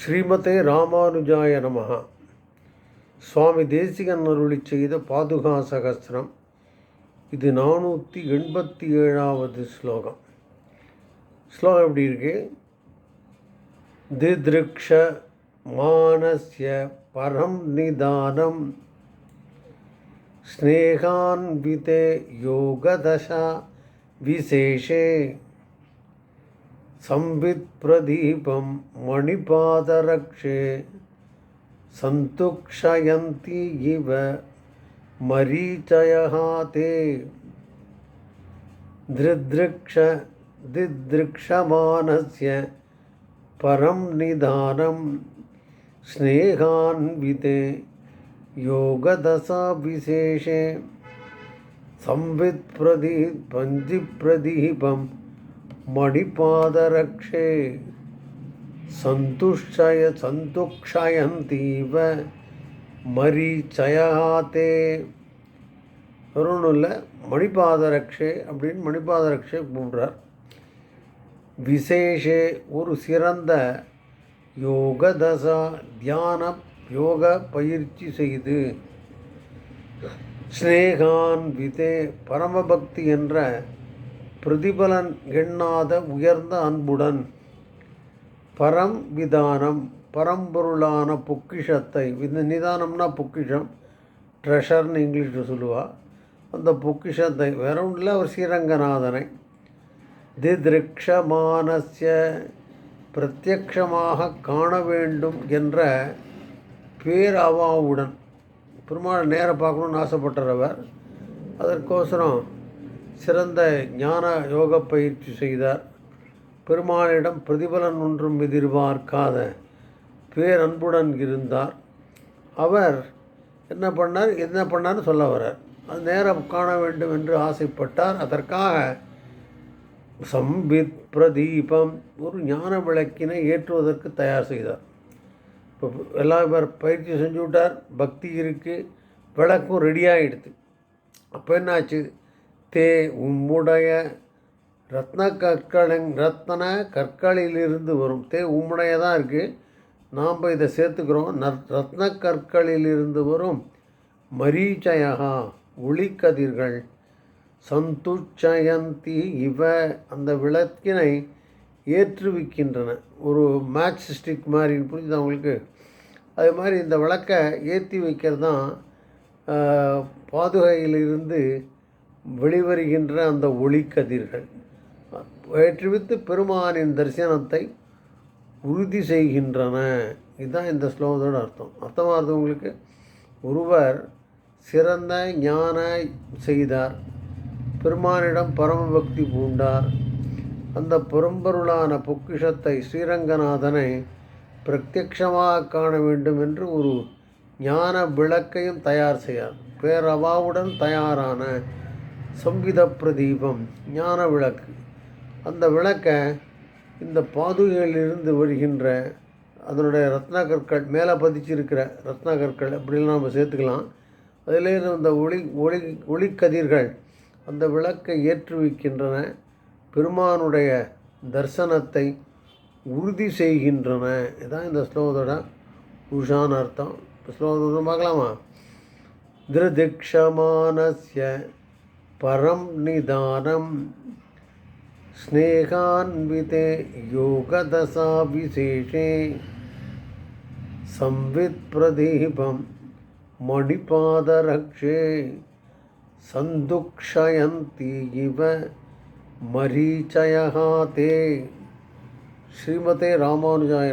ஸ்ரீமதே ராமானுஜாய நமஹ. சுவாமி தேசிகன் அருளி செய்த பாதுகா சகஸ்திரம் இது நானூற்றி எண்பத்தி ஏழாவது ஸ்லோகம். ஸ்லோகம் எப்படி இருக்கு? திதிருக்ஷ மானஸ்ய பரம் நிதானம். ஸ்னேகான்விதே யோகதசா விசேஷே. संवित्प्रदीपं मणिपादरक्षे सन्तुक्षयन्ति इव मरीचयः ते दृदृक्ष दिदृक्षमानस्य परं निधानं स्नेहान्विते योगदशाविशेषे। संवित्प्रदी पञ्जिप्रदीपं मणिपादरक्षे सन्तुष्टय सन्तुक्षयन्तीव மரீச்சயாத்தே ஒன்றும் இல்லை மணிபாதரக்ஷே அப்படின்னு மணிபாதரக்ஷே கூப்பிடுறார் விசேஷே ஒரு சிறந்த யோகதசா தியான யோக பயிற்சி செய்து ஸ்னேகான் விதே பரமபக்தி என்ற பிரதிபலன் எண்ணாத உயர்ந்த அன்புடன் பரம் விதானம் பரம்பொருளான பொக்கிஷத்தை இந்த நிதானம்னா பொக்கிஷம் ட்ரெஷர்னு இங்கிலீஷில் சொல்லுவாள் அந்த பொக்கிஷத்தை வேற ஒன்றில் அவர் ஸ்ரீரங்கநாதனை. திதிருக்ஷமானஸ்ய பிரத்யக்ஷமாக காண வேண்டும் என்ற பேரவாவுடன் பெருமாள் நேரம் பார்க்கணுன்னு ஆசைப்பட்டவர் அதற்கோசரம் சிறந்த ஞான யோக பயிற்சி செய்தார். பெருமாளிடம் பிரதிபலன் ஒன்றும் எதிர்பார்க்காத பேரன்புடன் இருந்தார். அவர் என்ன பண்ணார்? என்ன பண்ணார்னு சொல்ல வரார் அது நேரம் காண வேண்டும் என்று ஆசைப்பட்டார். அதற்காக சம்பித் பிரதீபம் ஒரு ஞான விளக்கினை ஏற்றுவதற்கு தயார் செய்தார். இப்போ எல்லா பேர் பயிற்சி செஞ்சு விட்டார். பக்தி இருக்குது விளக்கும் ரெடியாகிடுது அப்போ என்னாச்சு? தே உம்முடைய ரத்ன கற்களின் ரத்ன கற்களிலிருந்து வரும். தே உம்முடைய தான் இருக்குது நாம் இதை சேர்த்துக்கிறோம். ந ரத்ன கற்களிலிருந்து வரும். மரீச்சயகா ஒளிக்கதிர்கள். சந்துச்சயந்தி இவ அந்த விளக்கினை ஏற்றுவிக்கின்றன. ஒரு மேட்ச் ஸ்டிக் மாதிரி புரிஞ்சுது அவங்களுக்கு அது மாதிரி இந்த விளக்கை ஏற்றி வைக்கிறது தான் பாதுகையிலிருந்து வெளிவருகின்ற அந்த ஒளிக்கதிர்கள் வேற்றுவித்து பெருமானின் தரிசனத்தை உறுதி செய்கின்றன. இதுதான் இந்த ஸ்லோகத்தோட அர்த்தம். அர்த்தமாகிறது உங்களுக்கு? ஒருவர் சிறந்த ஞான செய்தார். பெருமானிடம் பரமபக்தி பூண்டார். அந்த பெரும்பொருளான பொக்கிஷத்தை ஸ்ரீரங்கநாதனை பிரத்யக்ஷமாக காண வேண்டும் என்று ஒரு ஞான விளக்கையும் தயார் செய்யார் பேரவாவுடன் தயாரான சம்பித பிரதீபம் ஞான விளக்கு. அந்த விளக்கை இந்த பாதுகையிலிருந்து வருகின்ற அதனுடைய ரத்ன கற்கள் மேலே பதிச்சிருக்கிற ரத்ன கற்கள் அப்படிலாம் நம்ம சேர்த்துக்கலாம். அதிலேருந்து அந்த ஒளி ஒளி ஒளிக்கதிர்கள் அந்த விளக்கை ஏற்றுவிக்கின்றன. பெருமானுடைய தர்சனத்தை உறுதி செய்கின்றன. இதுதான் இந்த ஸ்லோகத்தோட உஷான் அர்த்தம். ஸ்லோகத்தை பார்க்கலாமா? திருதிக்ஷமானஸ்ய परम निदानं स्नेहान्विते योगदशा विशेषे संवित संवित्प्रदीपं मणिपादरक्षे संदुक्षयती इव मरीचयः ते श्रीमते रामानुजाय